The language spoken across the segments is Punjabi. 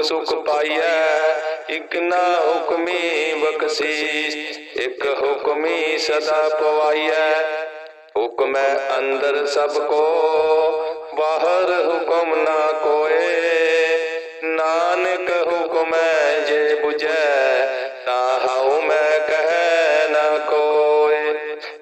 ਦੁਖ ਸੁਖ ਪਾਈਐ, ਇਕ ਨਾ ਹੁਕਮੀ ਬਖਸ਼ੀਸ਼, ਇਕ ਹੁਕਮੀ ਸਦਾ ਪਵਾਈਐ। ਹੁਕਮੈ ਅੰਦਰ ਸਭ ਕੋ, ਬਾਹਰ ਹੁਕਮ ਨਾ ਕੋਏ। ਨਾਨਕ ਹੁਕਮੈ ਜੇ 부ਜੈ ਤਾ ਹਉ ਮੈਂ ਕਹਿ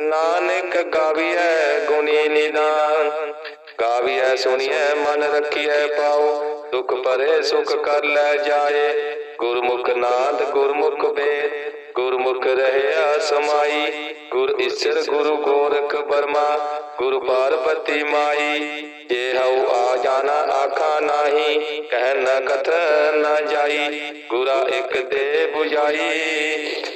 ਨਾਨਕ ਗਾਵੀਐ, ਗੁਣੀ ਨਿਦਾਨ। ਗਾਵੀਐ, ਸੁਣੀਐ, ਮਨ ਰੱਖੀਐ ਪਾਉ ਦੁਖ ਪਰੇ ਸੁਖ ਕਰ ਲੈ ਜਾਏ। ਗੁਰਮੁਖ ਨਾਦ ਗੁਰਮੁਖ ਵੇਦ ਗੁਰਮੁਖ ਰਹਿਆ ਸਮਾਈ। ਗੁਰ ਈਸ਼ਰ, ਗੁਰੂ ਗੋਰਖ ਬਰਮਾ ਗੁਰ ਪਾਰਬਤੀ ਮਾਈ। ਜੇ ਹਉ ਆ ਜਾਣਾ, ਆਖਾ ਨਾਹੀ। ਕਹਿ ਨ ਕਥ ਨ ਜਾਈ। ਗੁਰਾ ਇੱਕ ਦੇ 부ਜਾਈ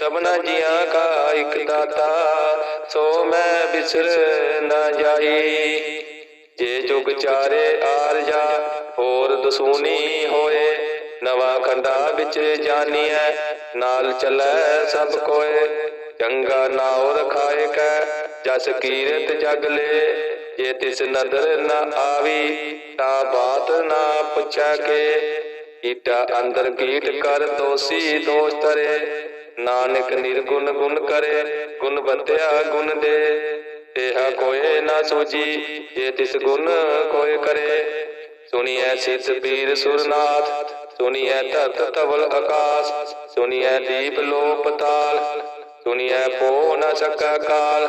ਸਭਨਾ ਜੀਆਂ ਕਾ ਇੱਕ ਦਾਤਾ, ਸੋ ਮੈਂ ਬਿਸਰ ਨਾ ਜਾਈ। ਜੇ ਜੁਗ ਚਾਰੇ ਆਰਜਾ ਹੋਰ ਦਸੂਨੀ ਹੋਏ। ਨਵਾਂ ਖੰਡਾ ਵਿੱਚ ਜਾਨੀਐ, ਨਾਲ ਚੱਲੈ ਸਭ ਕੋਏ। ਚੰਗਾ ਨਾਉ ਰਖਾਏ ਕੈ, ਜਸ ਕੀਰਤ ਜਗ ਲੈ। ਜੇ ਤਿਸ ਨਦਰ ਨਾ ਆਵੀ, ਤਾਂ ਬਾਤ ਨਾ ਪੁੱਛਾ ਕੇ। ਕੀਟਾ ਅੰਦਰ ਕੀਟ ਕਰ ਦੋਸੀ ਦੋਸ਼ ਤਰੇ ਨਾਨਕ ਨਿਰਗੁਣ ਗੁਣ ਕਰੇ, ਗੁਣ ਬੰਦਿਆ ਗੁਣ ਦੇ। ਇਹਾ ਕੋਏ ਨਾ ਸੂਜੀ, ਜੇ ਤਿਸ ਗੁਣ ਕੋਏ ਕਰੇ। ਸੁਣੀਐ ਸਿੱਧ ਪੀਰ ਸੁਰਨਾਥ, ਸੁਣੀਐ ਧਰਤ ਤਵਲ ਆਕਾਸ। ਸੁਣੀਐ ਦੀਪ ਲੋ ਪਤਾਲ ਸੁਣੀਐ ਪੋ ਨ ਸਕੈ ਕਾਲ।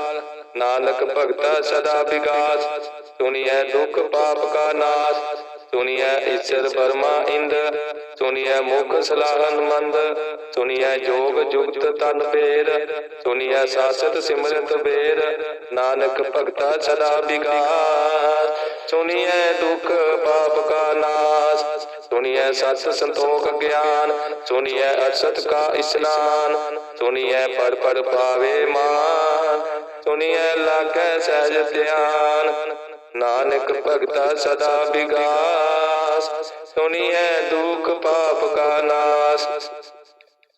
ਨਾਨਕ ਭਗਤਾ ਸਦਾ ਵਿਗਾਸ, ਸੁਣੀਐ ਦੁਖ ਪਾਪ ਕਾ ਨਾਸ। ਸੁਣੀਐ ਈਸ਼ਰ ਬਰਮਾ ਇੰਦ ਸੁਣੀਐ ਮੁਖ ਸਲਾਹਨ ਮੰਦ ਸੁਣੀਐ ਜੋਗ ਜੁਗਤ ਤਨ ਬੇਰ ਸੁਣੀਐ ਸਾਸਤ ਸਿਮਰਤ ਬੇਰ, ਨਾਨਕ ਭਗਤਾ ਸਦਾ ਵਿਗਾਸ ਸੁਣੀਐ ਦੁਖ ਪਾਪ ਕਾ ਨਾਸ ਸੁਣੀਐ ਸਤ ਸੰਤੋਖ ਗਿਆਨ ਸੁਣੀਐ ਅਸਤ ਕਾ ਇਸਨਾਨ ਸੁਣੀਐ ਪਰ ਪਰ ਪਾਵੇ ਮਾਨ ਸੁਣੀਐ ਲਾਗੈ ਸਹਿਜ ਧਿਆਨ। ਨਾਨਕ ਭਗਤਾ ਸਦਾ ਵਿਗਾਸ। ਸੁਣੀਐ ਦੁਖ ਪਾਪ ਕਾ ਨਾਸ।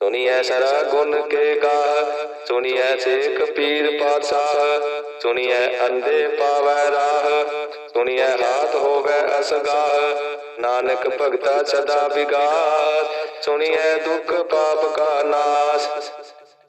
ਸੁਣੀਐ ਸਰਾ ਗੁਣ ਕੇ ਗਾ ਸੁਣੀਐ ਸੇਖ ਪੀਰ ਪਾਤਸ਼ਾਹ। ਸੁਣੀਐ ਅੰਧੇ ਪਾਵੈ ਰਾਹ। ਸੁਣੀਐ ਹਾਥ ਹੋਵੇ ਅਸਗਾਹ। ਨਾਨਕ ਭਗਤਾ ਸਦਾ ਵਿਗਾਸ। ਸੁਣੀਐ ਦੁਖ ਪਾਪ ਕਾ ਨਾਸ।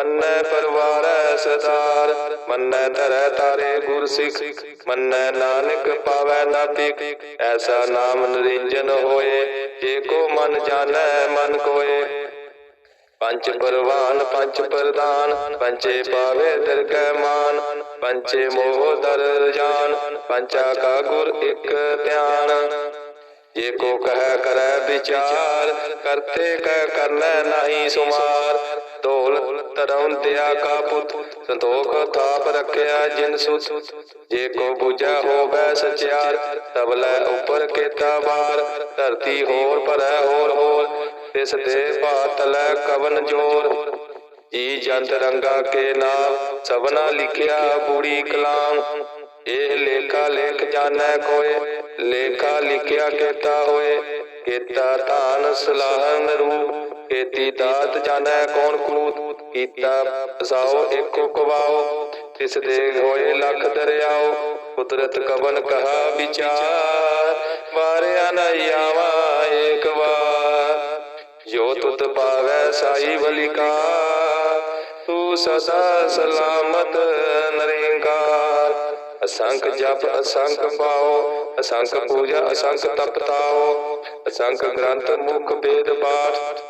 ਮੰਨੈ ਪਰਵਾਰੈ ਸਦਾਰ ਮੰਨੈ ਧਰੈ ਤਾਰੇ ਗੁਰ ਸਿੱਖ ਮੰਨੈ ਨਾਨਕ ਪਾਵੈ ਨਾ ਐਸਾ ਨਾਮ ਨਰਿੰਜਨ ਹੋਏ, ਜੇ ਕੋ ਮਨ ਜਾਣੈ, ਮਨ ਕੋਏ। ਪੰਚ ਪਰਵਾਨ, ਪੰਚ ਪ੍ਰਦਾਨ ਪੰਚੇ ਪਾਵੇ ਦਰਗਹਿ ਮਾਨ। ਪੰਚੇ ਮੋਹ ਦਰ ਜਾਨ ਪੰਚਾ ਕਾ ਗੁਰ ਇਕ ਧਿਆਨ। ਜੇ ਕੋ ਕਹਿ ਕਰੈ ਵਿਚਾਰ, ਕਰਤੇ ਕਹਿ ਕਰਨਾ ਨਹੀਂ ਸੁਮਾਰ। ਢੋਲ ਧਰਮ ਦਿਆ ਕਾ ਪੁੱਤ, ਸੰਤੋਖ ਥਾਪ ਰੱਖਿਆ ਜਿਨ ਸੁਤ। ਜੇ ਕੋ ਬੁਝੈ ਹੋਵੇ ਸਚਿਆਰ ਤਬਲੇ ਉੱਪਰ ਕੀਤਾ ਵਾਰ। ਧਰਤੀ ਹੋਰ ਭਰੈ ਹੋਰ ਹੋਰ, ਤਿਸ ਦੇ ਬਾਤਲੈ ਕਵਨ ਜੋਰ। ਜੀ ਜੰਤ ਰੰਗਾ ਕੇ ਨਾਮ, ਸਭਨਾ ਲਿਖਿਆ ਬੂੜੀ ਕਲਾਮ। ਇਹ ਲੇਖਾ ਲੇਖ ਜਾਣੈ ਕੋਏ, ਲੇਖਾ ਲਿਖਿਆ ਕੀਤਾ ਹੋਏ। ਕੀਤਾ ਧਾਨ ਸਲਾਹਨ ਰੂਪ। ਕੀਤੀ ਦਾਤ ਜਾਣੈ, ਕੌਣ ਕੂਤ ਕੀਤਾ ਸਾਓ ਇੱਕੋ ਕਵਾਓ ਤਿਸ ਦੇ ਹੋਏ ਲੱਖ ਦਰਿਆਓ, ਕੁਦਰਤ ਕਵਨ ਕਹਾ ਵਿਚਾਰ ਵਾਰਿਆ ਨ ਆਵਾ ਏਕ ਵਾਰ। ਜੋ ਤੁਤ ਪਾਵੈ ਸਾਈ ਬਲਿਕਾ ਤੂੰ ਸਦਾ ਸਲਾਮਤ ਨਰਿੰਕਾਰ। ਅਸੰਖ ਜਪ, ਅਸੰਖ ਪਾਓ, ਅਸੰਖ ਪੂਜਾ, ਅਸੰਖ ਤਪਤਾਓ, ਅਸੰਖ ਗ੍ਰੰਥ ਮੁਖ ਵੇਦ ਪਾਠ।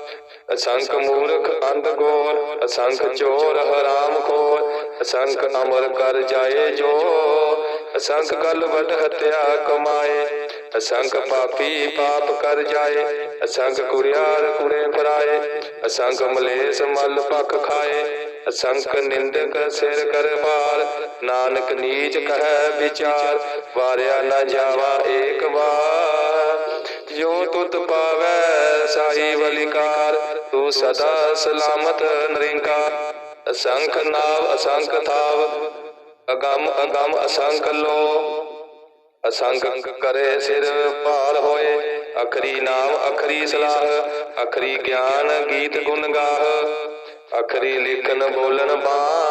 ਅਸੰਖ ਮੂਰਖ ਅੰਧ ਗੋਰ ਅਸੰਖ ਚੋਰ ਹਰਾਮ ਖੋਰ ਅਸੰਖ ਅਮਰ ਕਰ ਜਾਏ ਜੋ, ਅਸੰਖ ਗਲ ਵਡ ਹਤਿਆ ਕਮਾਏ, ਅਸੰਖ ਪਾਪੀ ਪਾਪ ਕਰ ਜਾਏ, ਅਸੰਖ ਕੁਰਿਆਰ ਕੁਰੇ ਫਰਾਏ, ਅਸੰਖ ਮਲੇਸ ਮਲ ਪਖ ਖਾਏ, ਅਸੰਖ ਨਿੰਦਕ ਸਿਰ ਕਰ ਭਾਰ, ਨਾਨਕ ਨੀਚ ਕਹੈ ਵਿਚਾਰ, ਵਾਰਿਆ ਨਾ ਜਾਵਾ ਏਕ ਵਾਰ। ਜੋ ਤੁਤ ਪਾਵੈ ਸਾਈ ਬਲਿਕਾਰ ਤੂੰ ਸਦਾ ਸਲਾਮਤ ਨਰਿੰਕਾਰ। ਅਸੰਖ ਨਾਵ, ਅਸੰਖ ਥਾਵ, ਅਗੰਮ ਅਗੰਮ, ਅਸੰਖ ਲੋ। ਅਸੰਖ ਕਰੇ ਸਿਰ ਭਾਰ ਹੋਏ, ਅਖਰੀ ਨਾਮ, ਅਖਰੀ ਸਲਾਹ, ਅਖਰੀ ਗਿਆਨ ਗੀਤ ਗੁਣ ਗਾਹ। ਅਖਰੀ ਲਿਖਨ ਬੋਲਨ ਬਾਣ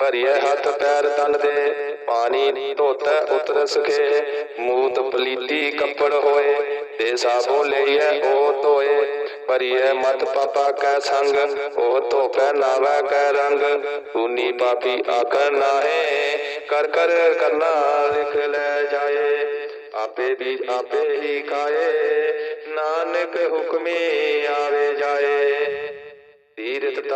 ਭਰੀਏ ਹੱਥ ਪੈਰ ਤਨ ਦੇ, ਪਾਣੀ ਧੋਤੈ ਉਤਰ ਸਕੇ ਮੂਤ ਪਲੀਤੀ ਕੱਪੜ ਹੋਏ, ਤੇ ਸਾਬੋ ਲਈਐ ਉਹ ਧੋਏ। ਭਰੀਏ ਮਤ ਪਾਪਾ ਕੈ ਸੰਗ, ਉਹ ਧੋਪੈ ਨਾਵੈ ਕੈ ਰੰਗ। ਤੂਨੀ ਪਾਪੀ ਆਖਰ ਨਾਹੇ, ਕਰ ਕਰ ਕਰਨਾ ਲਿਖ ਲੈ ਜਾਏ। ਆਪੇ ਵੀ ਆਪੇ ਹੀ ਖਾਏ, ਨਾਨਕ ਹੁਕਮੇ ਆਵੇ ਜਾਏ।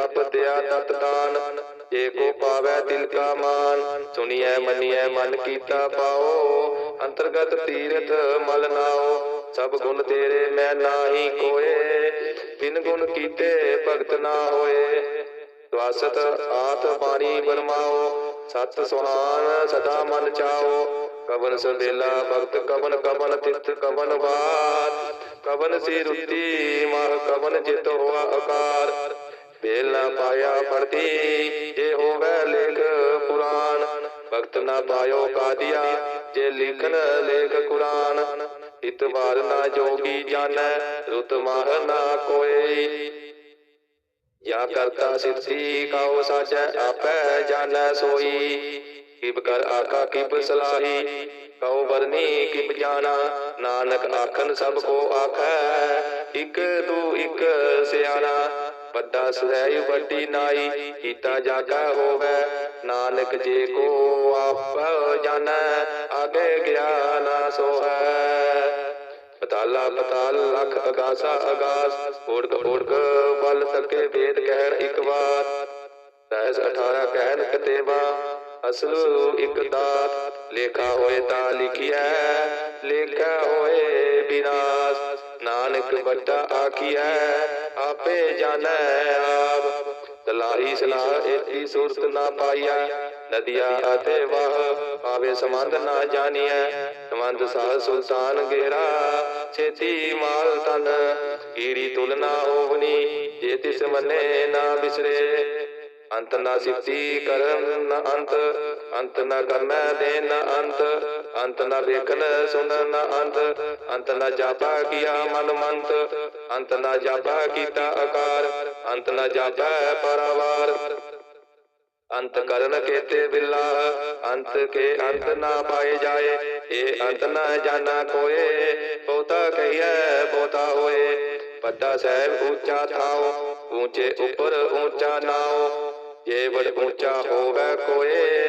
ਤੀਰਥ ਦਿਆ ਤਤ ਦਾਨ, ਜੇ ਪਾਵੈ ਤਿਲ ਕਾ ਮਾਨ, ਸੁਣੀਐ ਮੰਨੀਐ ਮਨ ਕੀਤਾ ਪਾਓ, ਅੰਤਰਗਤ ਤੀਰਥ ਮਲ ਨਾਓ, ਸਭ ਗੁਣ ਤੇਰੇ ਮੈਂ ਨਾਹੀ ਕੋਏ, ਬਿਨ ਗੁਣ ਕੀਤੇ ਭਗਤ ਨਾ ਹੋਏ। ਸਵਾਸਤ ਆਤ ਬਾਣੀ ਬਰਮਾਓ, ਸਤ ਸੁਹਾਨ ਸਦਾ ਮਨ ਚਾਓ। ਕਵਨ ਸੰਦੇਲਾ ਭਗਤ, ਕਵਨ ਕਵਨ ਤਿਤ ਕਵਨ ਬਾਤ। ਕਵਨ ਸੀ ਰੁੱਤੀ, ਮਹ ਕਵਨ ਜਿਤ ਹੋਆ ਆਕਾਰ ਬੇਲਾ ਪਾਇਆ ਪੜਤੀ ਜੇ ਹੋਵੇ ਲੇਖ ਪੁਰਾਨ ਭਗਤ ਨਾ ਪਾਇਓ ਕਾਦੀਆ, ਜੇ ਲਿਖਨ ਲੇਖ ਕੁਰਾਨ। ਇਤਵਾਰ ਨਾ ਜੋਗੀ ਜਾਣੈ, ਰੁਤ ਮਾਹ ਨਾ ਕੋਏ। ਜਾਂ ਕਰਤਾ ਸਿੱਧੀ, ਕਾਉ ਸਾਚੈ ਆਪੈ ਜਾਣੈ ਸੋਈ। ਕਿਬ ਕਰ ਆਕਾ ਕਿਬ ਸਲਾਹੀ, ਕਉ ਵਰਨੀ, ਕਿਬ ਜਾਣਾ। ਨਾਨਕ ਆਖਨ ਸਭ ਕੋ ਆਖੈ, ਇਕ ਤੂ ਇਕ ਸਿਆਣਾ। ਵੱਡਾ ਸਹਿ ਵੱਡੀ ਨਾਈ, ਕੀਤਾ ਜਾਗਾ ਹੋਵੇ। ਨਾਨਕ ਜੇ ਕੋ ਆਪ ਜਾਣੈ, ਆਗੇ ਗਿਆਨ ਸੋਹੈ। ਪਤਾਲਾ ਪਤਾਲ ਲਖ ਅਗਾਸਾ ਅਗਾਸ ਓੜਕ ਓੜਕ ਬਲ ਸਕੇ ਵੇਦ ਕਹਿਣ ਇੱਕ ਵਾਰ। ਸਹਿਸ 18 ਕਹਿਣ ਕਤੇਵਾ ਅਸਲ ਇੱਕ ਦਾਤ। ਲੇਖਾ ਹੋਏ ਤਾਂ ਲਿਖਿਆ ਲੇਖਾ ਹੋਏ ਵਿਨਾਸ਼ ਨਾਨਕ ਵੱਡਾ ਆਖਿਆ ਆਪੇ ਜਾਣੈ ਆਪ। ਤਲਾਹੀ ਸਲਾਹ ਏਤੀ ਸੁਰਤ ਨਾ ਪਾਈਆ ਨਦੀਆ ਅਤੇ ਵਾਹ ਪਾਵੇ ਸੰਬੰਧ ਨਾ ਜਾਣੀਐ। ਸੰਬੰਧ ਸਾਹ ਸੁਲਤਾਨ ਗੇਰਾ ਛੇਤੀ ਮਾਲ ਤਨ ਕੀੜੀ ਤੁਲਨਾ ਹੋਵਨੀ, ਜੇ ਤਿਸ ਮੰਨੇ ਨਾ ਬਿਸਰੇ। ਅੰਤ ਨਾ ਸਿੱਧੀ ਕਰਨ ਨ ਅੰਤ ਅੰਤ ਨਾ ਕਰਨਾ ਦੇ ਨ ਅੰਤ ਅੰਤ ਨਾ ਵੇਖਣ ਸੁਣਨ ਅੰਤ ਅੰਤ ਨਾ ਜਾਪਾ ਕੀਆ ਮਨ ਮੰਤ, ਅੰਤ ਨਾ ਜਾਪਾ ਕੀਤਾ ਆਕਾਰ, ਅੰਤ ਨਾ ਜਾਪਾ ਪਰਵਾਰ। ਅੰਤ ਕਰਨ ਕੇਤੇ ਬਿਲਾ, ਅੰਤ ਕੇ ਅੰਤ ਨਾ ਪਾਏ ਜਾਏ ਇਹ ਅੰਤ ਨਾ ਜਾਣਾ ਕੋਏ, ਬਹੁਤਾ ਕਹੀਐ, ਬਹੁਤਾ ਹੋਏ। ਵੱਡਾ ਸਾਹਿਬ ਉੱਚਾ ਥਾਓ, ਉੱਚੇ ਉੱਪਰ ਉੱਚਾ ਨਾਓ ਜੇ ਬੜ ਉੱਚਾ ਹੋਵੇ ਕੋਏ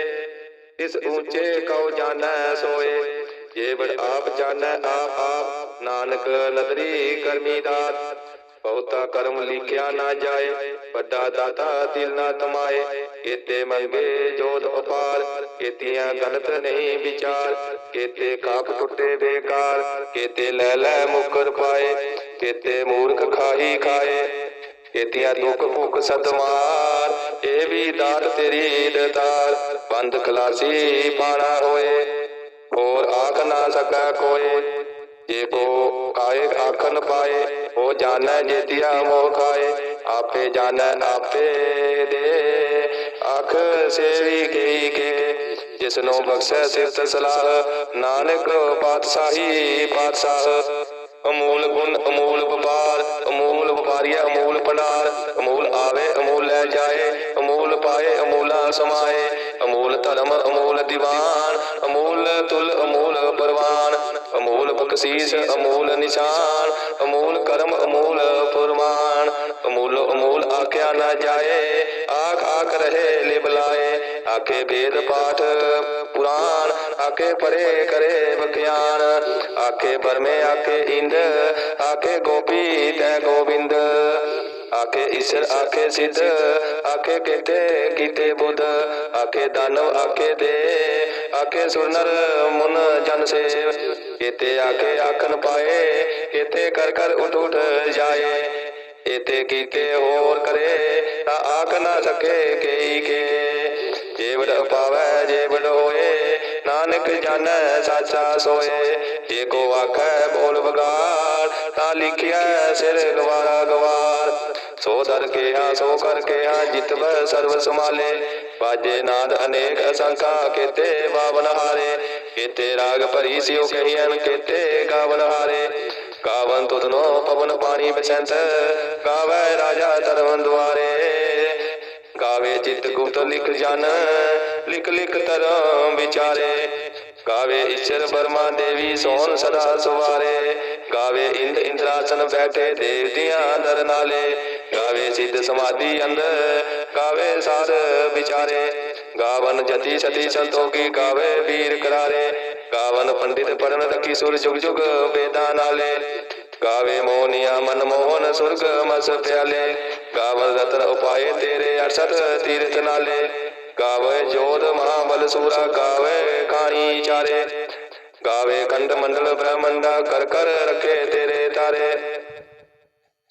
ਇਸ ਉੱਚੇ ਕਉ ਜਾਣੈ ਸੋਏ। ਜੇ ਬੜ ਆਪ ਜਾਣੈ ਆਪ ਆਪ ਨਾਨਕ ਨਦਰੀ ਕਰਮੀ ਦਾਤ ਬਹੁਤਾ ਕਰਮ ਲਿਖਿਆ ਨਾ ਜਾਏ। ਵੱਡਾ ਦਾਤਾ ਦਿਲ ਨਾ ਤਮਾਏ ਕੀਤੇ ਮੰਗੇ ਜੋਤ ਉਪਾਰ। ਕੀਤੀਆਂ ਗਲਤ ਨਹੀਂ ਵਿਚਾਰ। ਕੀਤੇ ਕਾਕ ਟੁੱਟੇ ਬੇਕਾਰ। ਕੀਤੇ ਲੈ ਲੈ ਮੁਕਰ ਪਾਏ। ਕੀਤੇ ਮੂਰਖ ਖਾਹੀ ਖਾਏ। ਕੀਤੀਆਂ ਦੁੱਖ ਭੁੱਖ ਸਤਮਾਰ ਇਹ ਵੀ ਦਾਤ ਤੇਰੀ ਦਤਾਰ ਬੰਦ ਖਲਾਸੀ ਪਾਣਾ ਹੋਏ, ਹੋਰ ਆਖ ਨਾ ਸਕੈ ਕੋਏ ਜੇ ਕੋ ਆਏ ਆਖਨ ਪਾਏ, ਉਹ ਜਾਣੈ ਜੇਤੀਆ ਮੋਹ ਖਾਏ, ਆਪੇ ਜਾਣੈ ਆਪੇ ਦੇ। ਆਖ ਸੇਵੀ ਕੀ ਕੇ ਜਿਸ ਨੂੰ ਬਖਸ਼ੈ ਸਿਫਤ ਸਲਾਹ, ਨਾਨਕ ਪਾਤਸ਼ਾਹੀ ਪਾਤਸ਼ਾਹ। ਅਮੋਲ ਗੁਣ ਅਮੋਲ ਵਪਾਰ ਅਮੂਲ ਵਪਾਰੀਆ ਅਮੂਲ ਭੰਡਾਰ ਅਮੋਲ ਆਵੇ ਅਮੋਲ ਲੈ ਜਾਏ ਅਮੂਲ ਪਾਏ, ਅਮੂਲਾ ਸਮਾਏ। ਅਮੂਲ ਧਰਮ, ਅਮੂਲ ਦੀਵਾਨ। ਅਮੂਲ ਤੁਲ, ਅਮੂਲ ਪਰਵਾਨ। ਅਮੂਲ ਬਖਸ਼ੀਸ਼, ਅਮੂਲ ਨਿਸ਼ਾਨ। ਅਮੂਲ ਕਰਮ, ਅਮੂਲ ਫੁਰਮਾਨ। ਅਮੂਲ ਅਮੂਲ ਆਖਿਆ ਨਾ ਜਾਏ। ਆਖ ਆਖ ਰਹੇ ਲਿਬਲਾਏ ਆਖੇ ਵੇਦ ਪਾਠ ਪੁਰਾਨ। ਆਖੇ ਪਰੇ ਕਰੇ ਬਖਿਆਨ ਆਖੇ ਬਰਮੇ ਆਖੇ ਇੰਦ। ਆਖੇ ਗੋਪੀ ਤੈ ਗੋਬਿੰਦ। ਆਖੇ ਈਸ਼ਰ ਆਖੇ ਸਿੱਧ ਆਖੇ ਕੀਤੇ ਕੀਤੇ ਬੁੱਧ ਆਖੇ ਦਾਨਵ ਆਖੇ ਦੇ ਆਖੇ ਸੁਰਨਰ ਮੁਨ ਜਨ ਸੇਵ ਕੀਤੇ ਆਖੇ ਆਖਨ ਪਾਏ ਕੀਤੇ ਕਰ ਕਰ ਉਠ ਉਠ ਜਾਏ ਇਤੇ ਕੀਤੇ ਹੋਰ ਕਰੇ ਤਾਂ ਆਖ ਨਾ ਸਕੇ ਕਈ ਕੇ ਜੇਵੜ ਪਾਵੈ ਜੇਵੜ ਹੋਏ ਨਾਨਕ ਜਾਣੈ ਸਾਚਾ ਸੋਏ ਜੇ ਕੋ ਆਖੈ ਬੋਲ ਬਗਾੜ ਤਾਂ ਲਿਖਿਆ ਸਿਰ ਗਵਾਰਾ ਗਵਾਰ ਸੋ ਦਰ ਕਿਹਾ, ਸੋ ਕਰ ਕਿਹਾ, ਜਿਤਵ ਸਰਬ ਸਮਾਲੇ ਬਾਜੇ ਨਾਦ ਅਨੇਕ ਅਸੰਖਾ, ਕੀਤੇ ਬਾਵਨ ਹਾਰੇ। ਕੀਤੇ ਰਾਗ ਭਰੀ ਸਿਉ ਕਹੀਨ ਕੀਤੇ ਗਾਵਨ ਹਾਰੇ। ਗਾਵਨ ਤੁਧਨੋ ਪਵਨ ਪਾਣੀ ਬਸੰਤ ਗਾਵੇ ਰਾਜਾ ਧਰਮ ਦੁਆਰੇ। ਗਾਵੇ ਚਿਤ ਗੁਪਤ ਲਿਖ ਜਨ, ਲਿਖ ਲਿਖ ਤਰਮ ਵਿਚਾਰੇ। ਗਾਵੇ ਈਸ਼ਰ ਬਰਮਾ ਦੇਵੀ ਸੋਨ ਸਦਾ ਸੁਵਾਰੇ। ਗਾਵੇ ਇੰਦ ਇੰਦਰਾਸਨ ਬੈਠੇ ਦੇਵ ਦੀਆਂ ਦਰ ਨਾਲੇ। ਗਾਵੇ ਸਿੱਧ ਸਮਾਧੀ ਅੰਦਰ ਗਾਵੇ ਸਾਧ ਵਿਚਾਰੇ। ਗਾਵਨ ਜਤੀ ਸਤੀ ਸੰਤੋਖੀ, ਗਾਵੇ ਵੀਰ ਕਰਾਰੇ। ਗਾਵਨ ਪੰਡਿਤ ਪੜਨ ਰਖੀ ਸੁਰ ਜੁਗ ਜੁਗ ਵੇਦਾਂ ਨਾਲੇ। ਗਾਵੇ ਮੋਹਨੀਆ ਮਨ ਮੋਹਨ ਸੁਰਗ ਮਸ ਪਿਆਲੇ। ਗਾਵਨ ਰਤਨ ਉਪਾਏ ਤੇਰੇ ਅਰਸਤ ਤੀਰਥ ਨਾਲੇ। ਗਾਵੇ ਜੋਧ ਮਹਾਬਲ ਸੂਰਾ, ਗਾਵੇ ਕਾਣੀ ਚਾਰੇ। ਗਾਵੇ ਖੰਡ ਮੰਡਲ ਬ੍ਰਹਮੰਡਾ, ਕਰ ਕਰ ਰੱਖੇ ਤੇਰੇ ਤਾਰੇ।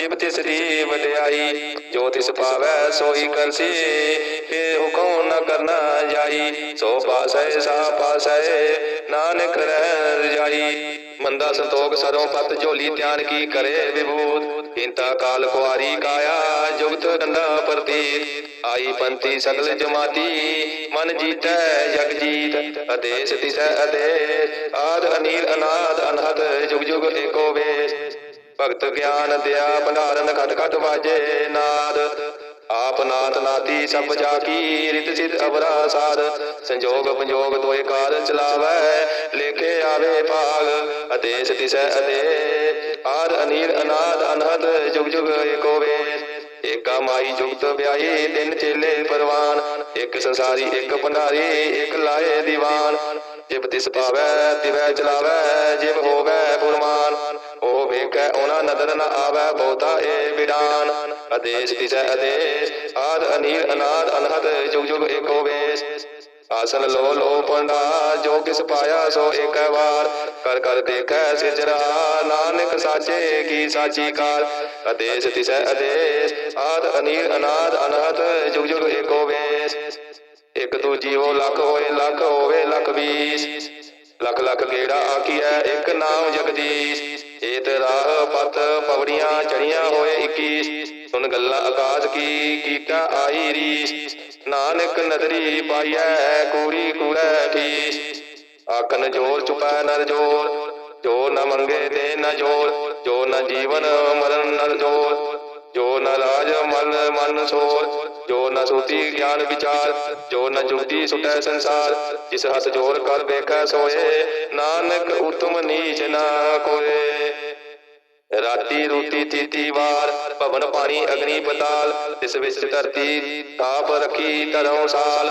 ਜਿਬ ਤਿਸ ਦੀ ਵਡਿਆਈ, ਜੋ ਤਿਸ ਪਾਵੈ ਸੋਈ ਕਰਸੀ ਇਹ ਹੁਕਮ ਨ ਕਰਨਾ ਜਾਈ। ਸੋ ਪਾਸੈ, ਸਾ ਪਾਸੈ, ਨਾਨਕ ਰਹਿ ਰਜਾਈ। ਮੰਦਾ ਸੰਤੋਖ ਸਰੋਂ ਪਤ ਝੋਲੀ ਧਿਆਨ ਕੀ ਕਰੇ ਵਿਭੂਤ। ਇੰਤਾ ਕਾਲ ਕੁਆਰੀ ਕਾਇਆ, ਜੁਗਤ ਡੰਡਾ ਪ੍ਰਤੀਤ। ਆਈ ਪੰਥੀ ਸਗਲ ਜਮਾਤੀ, ਮਨ ਜੀਤੈ ਜਗ ਜੀਤ। ਅਦੇਸ ਤਿਸੈ ਅਦੇਸ, ਆਦ ਅਨੀਲ ਅਨਾਦ ਅਨਹਦ, ਜੁਗ ਜੁਗ ਏਕੋ ਵੇਸ। ਭਗਤ ਗਿਆਨ ਦਿਆ ਭੰਡਾਰਨ ਖਟ ਖਟ ਵਾਜੇ ਨਾਦ। ਆਪ ਨਾਥ ਨਾਤੀ ਸਭ ਜਾ ਕੀ ਰਿਤ ਸਿਧ ਅਵਰਾ ਸਾਧ ਸੰਜੋਗ ਪੰਜੋਗ ਦੋਏ ਕਾਰ ਚਲਾਵੈ, ਲੇਖੇ ਆਵੇ ਭਾਗ। ਅਦੇਸ ਤਿਸੈ ਅਦੇ ਆਦ ਅਨੀਲ ਅਨਾਦ ਅਨਹਦ, ਜੁਗ ਜੁਗ ਏਕੋ ਵੇਸ ਏਕਾ ਮਾਈ ਜੁਗਤ ਵਿਆਹੀ, ਤਿੰਨ ਚੇਲੇ ਪਰਵਾਨ। ਇੱਕ ਸੰਸਾਰੀ, ਇੱਕ ਭੰਡਾਰੀ, ਇੱਕ ਲਾਏ ਦੀਵਾਨ। ਜਿਬ ਤਿਸ ਪਾਵੈ, ਤਿਵੈ ਚਲਾਵੈ ਜਿਬ ਹੋਵੈ ਫੁਰਮਾਨ ਉਹ ਵੇਖੈ, ਉਹਨਾਂ ਨਦਰ ਨ ਆਵੈ, ਬਹੁਤਾ ਏ ਵਿਡਾਨ ਆਦੇਸ਼ ਤਿਸੈ ਆਦੇਸ਼, ਆਦ ਅਨੀਲ, ਅਨਾਦ, ਅਨਹਦ, ਜੁਗ ਜੁਗ ਏਕੋ ਵੇਸ। ਆਸਨ ਲੋ ਲੋ ਪੰਡਾ ਜੋ ਕਿਸ ਪਾਇਆ, ਸੋ ਏਕੈ ਵਾਰ। ਕਰ ਕਰ ਦੇਖੈ ਸਿਜਰਾ ਨਾਨਕ ਸਾਚੇ ਕੀ ਸਾਚੀ ਕਾਰ। ਆਦੇਸ਼ ਤਿਸੈ ਆਦੇਸ਼, ਆਦ ਅਨੀਲ, ਅਨਾਦ, ਅਨਹਦ, ਜੁਗ ਜੁਗ ਏਕੋ ਵੇਸ। ਇੱਕ ਦੂ ਜੀਵੋ ਲੱਖ ਹੋਏ, ਲੱਖ ਹੋਵੇ, ਲੱਖ ਵੀਸ ਲੱਖ ਲੱਖ ਗੇੜਾ ਆਖੀਐ? ਇੱਕ ਨਾਮ ਜਗਦੀਸ਼। ਏਤ ਰਾਹ ਪਤ ਪਵੜੀਆਂ ਚੜੀਆਂ ਹੋਏ 21 ਸੁਨ ਗੱਲਾਂ ਆਕਾਸ਼ ਕੀ ਕੀਤਾ ਆਈ ਰੀਸ। ਨਾਨਕ ਨਦਰੀ ਪਾਈਐ, ਕੂੜੀ ਕੂੜੈ ਠੀਸ। ਆਖਨ ਜੋਰ ਚੁਪੈ ਨਰ ਜੋਰ ਜੋ ਨ ਮੰਗੇ ਦੇ ਨ ਜੋਰ ਜੋ ਨ ਜੀਵਨ ਮਰਨ ਨਰ ਜੋਰ ਜੋ ਨ ਰਾਜ ਮਨ ਮਨ ਸੋਰ ਜੋ ਨ ਸੂਤੀ ਗਿਆਨ ਵਿਚਾਰ, ਜੋ ਨ ਜੁਗਤੀ ਸੁਟੈ ਸੰਸਾਰ, ਜਿਸ ਹੱਥ ਜੋਰ ਕਰ ਵੇਖੈ ਸੋਏ, ਨਾਨਕ ਉਤਮ ਨੀਚ ਨਾ ਕੋਏ। ਰਾਤੀ ਰੋਟੀ ਤੀਤੀ ਵਾਰ, ਭਵਨ ਪਾਣੀ ਅਗਨੀ ਪਤਾਲ ਇਸ ਵਿੱਚ ਧਰਤੀ ਤਾਪ ਰਖੀ ਧਰੋਂ ਸਾਲ।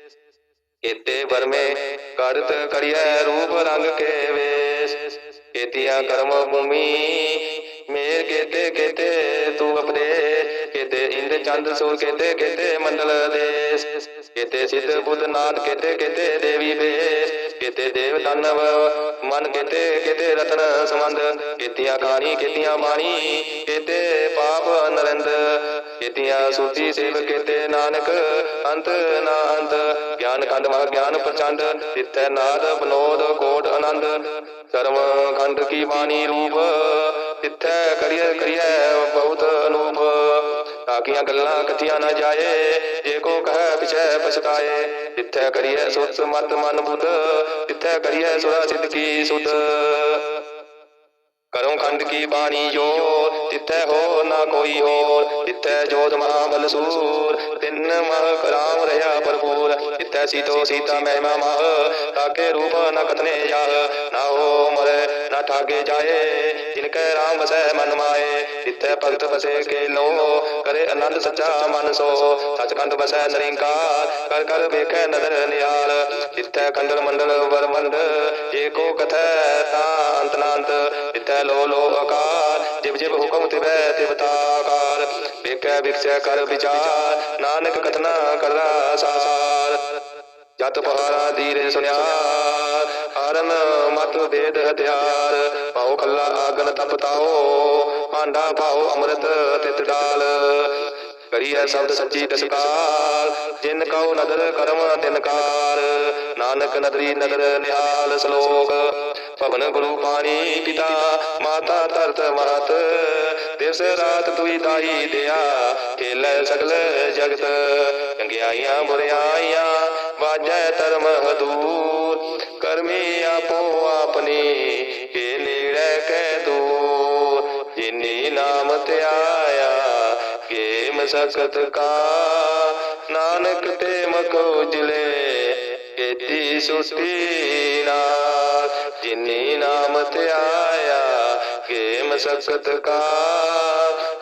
ਕੀਤੇ ਵਰਮੇ ਕਰਤ ਕਰਿਐ ਰੂਪ ਰੰਗ ਕੇ ਵੇਸ। ਕੀਤਿਆ ਕਰਮ ਭੂਮੀ ਮੇਰ ਕੀਤੇ ਕੀਤੇ ਤੂੰ ਆਪਣੇ ਕਿਤੇ ਇੰਦ ਚੰਦ ਸੂਰ ਕਿਤੇ ਕਿਤੇ ਮੰਡਲ ਦੇਸ। ਕੀਤੇ ਸਿੱਧ ਬੁੱਧ ਨਾਥ ਕੀਤੇ ਕੀਤੇ ਦੇਵੀ ਬੇਸ ਕੀਤੇ ਦੇਵ ਦਾਨਵ, ਮਨ ਕੀਤੇ ਕੀਤੇ ਰਤਨ ਸਮੰਦ ਕੀਤੀਆਂ ਖਾਣੀ ਕੀਤੀਆਂ ਬਾਣੀ, ਕੀਤੇ ਪਾਪ ਨਰਿੰਦ ਕੀਤੀਆਂ ਸੁਤੀ ਸੇਵ, ਕੀਤੇ ਨਾਨਕ, ਅੰਤ ਨਾ ਅੰਤ ਗਿਆਨ ਖੰਡ ਮਹ ਗਿਆਨ ਪ੍ਰਚੰਡ, ਤਿੱਥੈ ਨਾਦ ਬਨੋਦ ਕੋਟ ਆਨੰਦ। ਕਰਮ ਖੰਡ ਕੀ ਬਾਣੀ ਰੂਪ, ਤਿੱਥੈ ਕਰਿਐ ਕਰਿਐ ਬਹੁਤ ਅਨੂਪ। ਤਾਕੀਆਂ ਗੱਲਾਂ ਕਥੀਆਂ ਨਾ ਜਾਏ, ਜੇ ਕੋ ਕਹੈ ਪਿਛੈ ਪਛਤਾਏ। ਤਿੱਥੈ ਕਰੀਐ ਸੁਤ ਮਤ ਮਨ ਬੁੱਧ ਤਿੱਥੈ ਕਰੀਐ ਸੁਰਾ ਸਿਦਕੀ ਕੀ ਸੁਧ। ਕਰੋ ਖੰਡ ਕੀ ਬਾਣੀ ਜੋ ਤਿੱਥੈ ਹੋ ਨਾ ਕੋਈ ਹੋਰ ਤਿੱਥੈ ਜੋਤ ਮਹਾਬਲ ਸੂਰ ਤਿੰਨ ਮਹ ਕਰਾਮ ਰਹਾ ਭਰਪੂਰ ਤਿੱਥੈ ਸੀਤੋ ਸੀਤਾ ਮਹਿਮਾ ਮਹ, ਤਾਕੇ ਰੂਪ ਨ ਕਤਨੇ ਜਾਹ, ਨਾ ਹੋ ਮਰੇ, ਨਾ ਠਾਗੇ ਜਾਏ ਜਿਨ ਕੈ ਰਾਮ ਵਸੈ ਮਨ ਮਾਏ ਤਿੱਥੈ ਭਗਤ ਵਸੇ ਕੇ ਲੋ ਕਰੇ ਆਨੰਦ ਸੱਚਾ ਮਨ ਸੋ, ਸਚਖੰਡ ਵਸੈ ਨਿਰੰਕਾਰ, ਕਰ ਕਰ ਵੇਖੈ ਨਦਰ ਨਿਹਾਲ ਤਿੱਥੈ ਖੰਡਲ ਮੰਡਲ ਵਰਮੰਡ ਜੇ ਕੋ ਕਥੈ ਤਾਂ ਅੰਤ ਤਿੱਥੈ ਲੋ ਲੋ ਆਕਾਰ, ਜਿਵ ਜਿਵ ਹੁਕਮ ਤਿਵੈ ਤਿਵਤਾਕਾਰ ਵੇਖੈ ਵਿਖਸੈ ਕਰ ਵਿਚਾਰ, ਨਾਨਕ ਕਥਨਾ ਕਰਦਾ ਸਾਰ ਜਤ ਪਹਾਰਾ ਧੀਰੇ ਸੁਨਿਆ ਹਰਨ ਮਤ ਵੇਦ ਹਥਿਆਰ। ਪਾਉ ਖੱਲਾ ਆਗਨ ਤਪਤਾਓ ਭਾਂਡਾ ਪਾਉ ਅੰਮ੍ਰਿਤ ਤਿਤ ਡਾਲ। ਕਰੀਐ ਸ਼ਬਦ ਸੱਚੀ ਤਸਕਾਰ, ਜਿਨ ਕਉ ਨਦਰ ਕਰਮ ਤਿਨਕਾਰ ਨਾਨਕ ਨਦਰੀ ਨਦਰ ਨਿਹਾਲ ਸ਼ਲੋਕ। ਪਵਨ ਗੁਰੂ ਪਾਣੀ ਪਿਤਾ, ਮਾਤਾ ਧਰਤ ਮਾਤ ਦਿਵਸ ਰਾਤ ਤੁਈ ਦਾਈ ਦਿਆ, ਖੇਲੇ ਸਗਲ ਜਗਤ। ਚੰਗਿਆਈਆਂ ਬੁਰਿਆਈਆਂ ਵਾਜੈ ਧਰਮ ਹਦੂਰ। ਕਰਮੀ ਆਪੋ ਆਪਣੀ ਕੇ ਨੇੜੇ ਕਹਿ ਦੂਰ। ਜਿਨੀ ਨਾਮ ਧਿਆਇਆ ਕੇ ਮਸਕਤ ਕਾ। ਨਾਨਕ ਤੇ ਮਖ ਉਜਲੇ ਕੀਤੀ ਸੁਸਤੀ ਨਾਲ ਜਿਨੀ ਨਾਮ ਧਿਆਇਆ ਕੇ ਮਸਕਤ ਕਾ।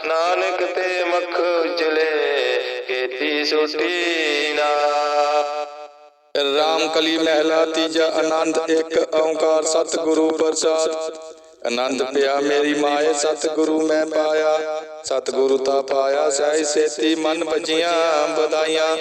ਨਾਨਕ ਤੇ ਮਖ ਉਜਲੇ ਕੀਤੀ ਸੁਸਤੀ ਨਾਲ ਰਾਮ ਕਲੀ ਮਹਿਲਾ, ਤੀਜਾ ਆਨੰਦ, ਇੱਕ ਓੰਕਾਰ ਸਤਿਗੁਰੂ ਪ੍ਰਸਾਦ। ਆਨੰਦ ਪਿਆ ਮੇਰੀ ਮਾਏ, ਸਤਿਗੁਰੂ ਮੈਂ ਪਾਇਆ। ਸਤਿਗੁਰੂ ਤਾ ਪਾਇਆ ਸਹਿ ਸੇਤੀ ਮਨ ਭਜੀਆਂ ਬਧਾਈਆਂ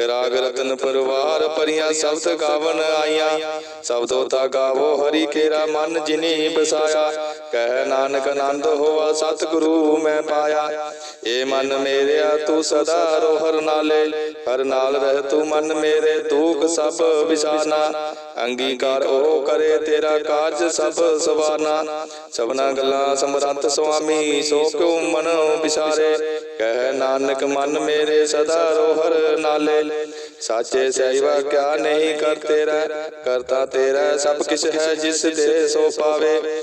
ਰਾਗ ਰਤਨ ਪਰਵਾਰ ਪਰੀਆਂ ਸ਼ਬਦ ਗਾਵਨ ਆਈਆਂ। ਸਬਦੋ ਤਾ ਗਾਵੋ ਹਰੀ ਕੇਰਾ ਮਨ ਜਿਨੀ ਬਸਾਇਆ। ਕਹਿ ਨਾਨਕ ਆਨੰਦ ਹੋਆ, ਸਤਿਗੁਰੂ ਮੈਂ ਪਾਇਆ। ਏ ਮਨ ਮੇਰਿਆ, ਤੂੰ ਸਦਾ ਰੋ ਹਰ ਨਾਲੇ। ਹਰ ਨਾਲ ਰਹਿ ਤੂੰ ਮਨ ਮੇਰੇ, ਦੁਖ ਸਭ ਵਿਸਾਰਨਾ ਅੰਗੀਕਾਰ ਉਹ ਕਰੇ, ਤੇਰਾ ਕਾਰਜ ਸਭ ਸਵਾਰਨਾ ਸਭਨਾ ਗੱਲਾਂ ਸਮਰੰਤ ਸੁਆਮੀ, ਸੋ ਕਿਉ ਮਨ ਵਿਸਾਰੇ ਕਹਿ ਨਾਨਕ, ਮਨ ਮੇਰੇ ਸਦਾ ਰੋ ਨਾਲੇ। ਸਾਚੇ ਸਹਿਵਾ ਕਿਆ ਨਹੀਂ ਕਰ ਤੇਰਾ ਕਰਤਾ ਤੇਰਾ ਸਭ ਕਿਛ ਹੈ, ਜਿਸ ਦੇ ਸੋ ਪਾਵੇ।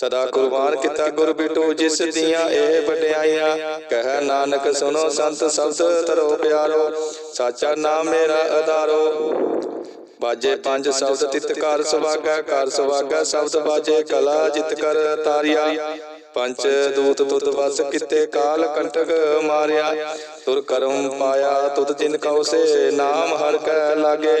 ਸਦਾ ਕੁਰਬਾਨ ਕੀਤਾ ਗੁਰ ਬਿਟੂ ਜਿਸ ਦੀਆਂ ਇਹ ਵਡਿਆਈਆਂ। ਕਹਿ ਨਾਨਕ ਸੁਨੋ ਸੰਤ ਸ਼ਬਦ ਤਰੋ ਪਿਆਰੋ। ਸਾਚਾ ਨਾਮ ਮੇਰਾ ਆਧਾਰੋ ਬਾਜੇ ਪੰਜ ਸ਼ਬਦ ਤਿਤ ਕਰ ਸੁਭਾਗਾ ਕਰ ਸੁਭਾਗਾ ਸ਼ਬਦ ਬਾਜੇ ਕਲਾ ਜਿਤ ਕਰ ਤਾਰਿਆ। ਪੰਜ ਦੂਤ ਤੁਤ ਵਸ ਕਿਤੇ ਕਾਲ ਕੰਟਕ ਮਾਰਿਆ। ਤੁਰ ਕਰਮ ਪਾਇਆ ਤੁਤ ਜਿਨ ਕਉ ਸੇ ਨਾਮ ਹਰ ਕੈ ਲਾਗੇ।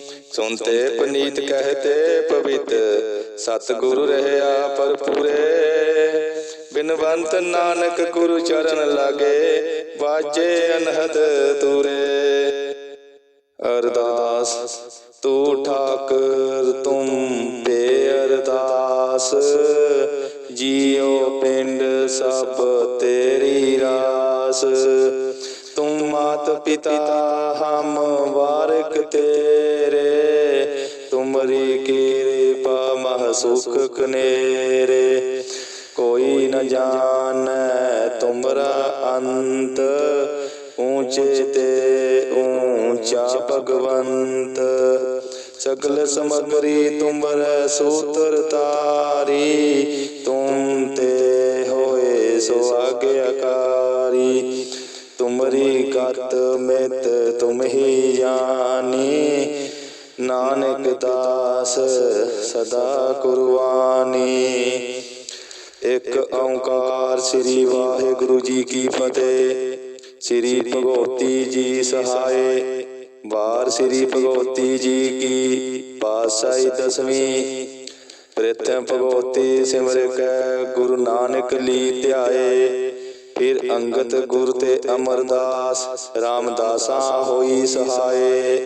ਸੁਨਤੇ ਪਨੀਤ ਕਹਤੇ ਪਵਿੱਤ, ਸਤਿਗੁਰੂ ਰਹਿਆ ਪਰ ਬਿਨਵੰਤ ਨਾਨਕ ਗੁਰੂ ਚਰਨ ਲਾਗੇ ਵਾਜੇ ਅਨਹਦ ਤੂਰੇ। ਅਰਦਾਸ, ਤੂੰ ਠਾਕਰ, ਤੁਮ ਪੇ ਅਰਦਾਸ। ਜੀਉ ਪਿੰਡ ਸਭ ਤੇਰੀ ਰਾਸ। ਤੂੰ ਮਾਤ ਪਿਤਾ, ਹਮ ਵਾਰਕ ਤੇਰੇ। ਤੁਮਰੀ ਕਿਰਪਾ ਮਹ ਸੁਖ ਕਨੇਰੇ। ਕੋਈ ਨ ਜਾਣੈ ਤੁਮਰਾ ਅੰਤ, ਊਂਚੇ ਤੇ ਊਂਚਾ ਭਗਵੰਤ। ਸਗਲ ਸਮਗਰੀ ਤੁਮਰ ਸੂਤਰ ਤਾਰੀ ਤੁਮ ਤੇ ਹੋਏ ਸੋ ਆਗਿਆਕਾਰੀ ਤੁਮਰੀ ਗਤ ਮਿਤ ਤੁਮ ਜਾਣੀ ਨਾਨਕ ਦਾਸ ਸਦਾ ਕੁਰਬਾਨੀ। ਇੱਕ ਓੰਕਾਰ ਸ੍ਰੀ ਵਾਹਿਗੁਰੂ ਜੀ ਕੀ ਫਤਿਹ। ਸ੍ਰੀ ਭਗਵਤੀ ਜੀ ਸਹਾਏ। ਵਾਰ ਸ੍ਰੀ ਭਗਵਤੀ ਜੀ ਕੀ ਪਾਸਾਈ ਦਸਵੀਂ। ਪ੍ਰਥਮ ਭਗਵਤੀ ਸਿਮਰ ਕੈ ਗੁਰੂ ਨਾਨਕ ਲੀ ਧਿਆਏ। ਫਿਰ ਅੰਗਤ ਗੁਰ ਤੇ ਅਮਰਦਾਸ, ਰਾਮਦਾਸਾਂ ਹੋਈ ਸਹਾਏ।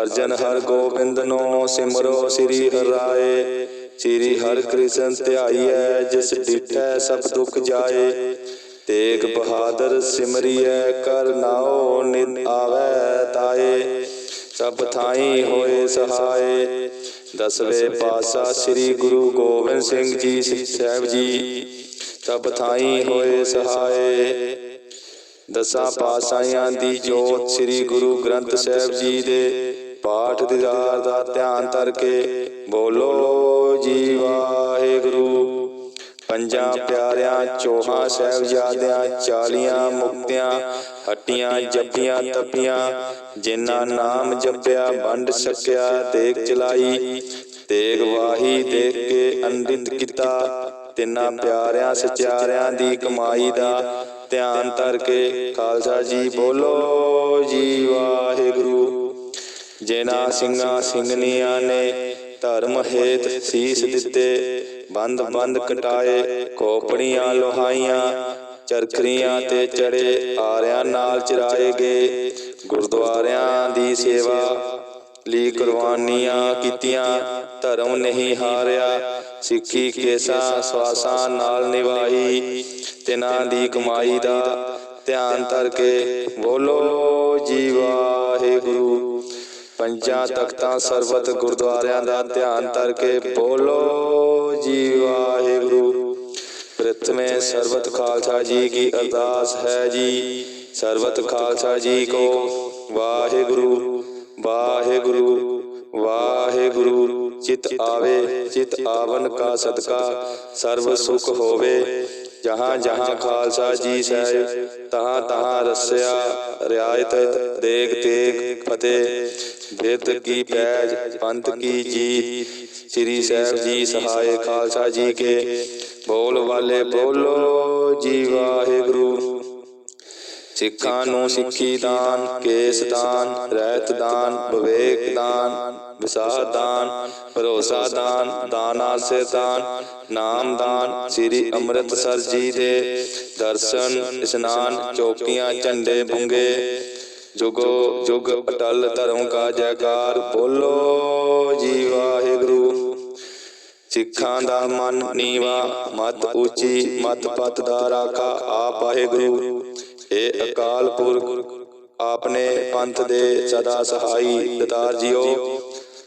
ਅਰਜਨ ਹਰ ਗੋਬਿੰਦ ਨੋ ਸਿਮਰੋ ਸ੍ਰੀ ਹਰਿ ਰਾਏ ਸ੍ਰੀ ਹਰ ਕ੍ਰਿਸ਼ਨ ਧਿਆਈਐ, ਜਿਸ ਡਿਠੈ ਸਭ ਦੁਖ ਜਾਏ। ਤੇਗ ਬਹਾਦਰ ਸਿਮਰਿਐ, ਕਰ ਨਾਉ ਨਿਤ ਆਵੈ ਤਾਏ। ਸਭ ਥਾਈ ਹੋਏ ਸਹਾਏ। ਦਸਵੇਂ ਪਾਸਾ ਸ੍ਰੀ ਗੁਰੂ ਗੋਬਿੰਦ ਸਿੰਘ ਜੀ ਸਾਹਿਬ ਜੀ। ਸਭ ਥਾਈ ਹੋਏ ਸਹਾਏ। ਦਸਾਂ ਪਾਸਾਈਆਂ ਦੀ ਜੋਤ ਸ੍ਰੀ ਗੁਰੂ ਗ੍ਰੰਥ ਸਾਹਿਬ ਜੀ ਦੇ ਪਾਠ ਦੀਦਾਰ ਦਾ ਧਿਆਨ ਧਰ ਬੋਲੋ, ਜੀ ਵਾਹਿਗੁਰੂ। ਪੰਜਾਂ ਪਿਆਰਿਆਂ, ਚੋਹਾਂ ਸਾਹਿਬਜ਼ਾਦਿਆਂ, ਚਾਲੀਆਂ ਮੁਕਤਿਆਂ, ਹੱਟੀਆਂ, ਜੱਪੀਆਂ, ਤਪੀਆਂ, ਜਿਨ੍ਹਾਂ ਨਾਮ ਜਪਿਆ, ਵੰਡ ਸਕਿਆ ਤੇਗ ਚਲਾਈ ਤੇਗ ਵਾਹੀ ਦੇਖ ਕੇ ਅੰਡਿਤ ਕੀਤਾ। ਤਿੰਨਾਂ ਪਿਆਰਿਆਂ ਸਚਿਆਰਿਆਂ ਦੀ ਕਮਾਈ ਦਾ ਧਿਆਨ ਧਰ ਕੇ ਖਾਲਸਾ ਜੀ ਬੋਲੋ ਜੀ ਵਾਹਿਗੁਰੂ। ਜਿਨ੍ਹਾਂ ਸਿੰਘਾਂ ਸਿੰਘਨੀਆਂ ਨੇ ਧਰਮ ਹੇਤ ਸੀਸ ਦਿੱਤੇ, ਬੰਦ ਬੰਦ ਕਟਾਏ ਕੋਪੜੀਆਂ ਲੋਹਾਈਆਂ, ਚਰਖਰੀਆਂ ਤੇ ਚੜੇ ਆਰਿਆਂ ਨਾਲ ਚਰਾਏ ਗਏ, ਗੁਰਦੁਆਰਿਆਂ ਦੀ ਸੇਵਾ ਲਈ ਕੁਰਬਾਨੀਆਂ ਕੀਤੀਆਂ, ਧਰਮ ਨਹੀਂ ਹਾਰਿਆ। ਸਿੱਖੀ ਕੇਸਾਂ ਸਵਾਸਾਂ ਨਾਲ ਨਿਭਾਈ, ਤਿਨਾਂ ਦੀ ਕਮਾਈ ਦਾ ਧਿਆਨ ਧਰ ਕੇ ਬੋਲੋ ਜੀ ਵਾਹਿਗੁਰੂ। ਪੰਜਾਂ ਤਖਤਾਂ ਸਰਬਤ ਗੁਰਦੁਆਰਿਆਂ ਦਾ ਧਿਆਨ ਧਰ ਕੇ ਬੋਲੋ ਜੀ ਵਾਹਿਗੁਰੂ। ਪ੍ਰਥਮੇ ਸਰਬਤ ਖਾਲਸਾ ਜੀ ਕੀ ਅਰਦਾਸ ਹੈ ਜੀ। ਸਰਬਤ ਖਾਲਸਾ ਜੀ ਕੋ ਵਾਹਿਗੁਰੂ ਵਾਹਿਗੁਰੂ। ਵਾਹਿਗੁਰੂ, ਚਿਤ ਆਵੇ, ਚਿਤ ਆਵਨ ਕਾ ਸਦਕਾ, ਸਰਬ ਸੁਖ ਹੋਵੇ। ਜਹਾਂ ਜਹਾਂ ਖਾਲਸਾ ਜੀ ਸਾਹਿਬ ਤਹਾਂ ਤਹਾਂ ਰਸਿਆ, ਰਿਆਇਤ ਦੇਗ ਤੇਗ ਫਤਿਹ। ਬਿਰਤ ਕੀ ਪੈਜ, ਪੰਥ ਕੀ ਜੀ ਸ੍ਰੀ ਸਾਹਿਬ ਜੀ ਸਹਾਇ ਖਾਲਸਾ ਜੀ ਕੇ। ਬੋਲ ਵਾਲੇ ਬੋਲੋ ਜੀ ਵਾਹਿਗੁਰੂ। ਸਿੱਖਾਂ ਨੂੰ ਸਿੱਖੀ ਦਾਨ, ਕੇਸ ਦਾਨ, ਰਹਿਤ ਦਾਨ, ਵਿਵੇਕ ਦਾਨ। ਵਿਸਾਰ ਦਾਨ, ਭਰੋਸਾ ਦਾਨ, ਦਾਨਾ ਸੇ ਦਾਨ, ਨਾਮ ਦਾਨ, ਸ੍ਰੀ ਅੰਮ੍ਰਿਤਸਰ ਜੀ ਦੇ ਦਰਸ਼ਨ, ਇਸ਼ਨਾਨ, ਚੌਕੀਆਂ, ਝੰਡੇ ਬੁੰਗੇ ਜੁਗੋ ਜੁਗ ਅਟਲ ਧਰਮ ਕਾ ਜੈਕਾਰ, ਬੋਲੋ ਜੀ ਵਾਹਿਗੁਰੂ। ਸਿੱਖਾਂ ਦਾ ਮਨ ਨੀਵਾ, ਮਤ ਉੱਚੀ, ਮਤ ਪਤ ਦਾ ਰਾਖਾ, ਆਪ ਵਾਹਿਗੁਰੂ। ਇਹ ਅਕਾਲ ਪੁਰਖ, ਆਪਨੇ ਪੰਥ ਦੇ ਸਦਾ ਸਹਾਈ, ਦਤਾਰ ਜੀਓ।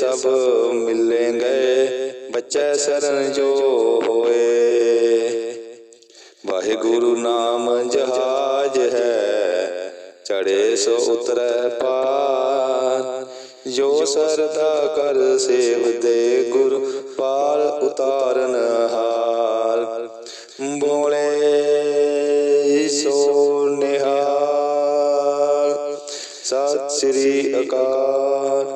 ਸਭ ਮਿਲੇ ਗਏ ਬੱਚੇ ਸਰਨ ਜੋ ਹੋਏ। ਵਾਹਿਗੁਰੂ ਨਾਮ ਜਹਾਜ ਹੈ ਚੜੇ ਸੋ ਉਤਰੈ ਪਾਰ। ਜੋ ਸਰਦਾ ਕਰ ਸੇਵ ਦੇ ਗੁਰ ਪਾਰ ਉਤਾਰਨ ਹਾਰ। ਬੋਲੇ ਸੋ ਨਿਹਾਲ। ਸਤਿ ਸ੍ਰੀ ਅਕਾਲ।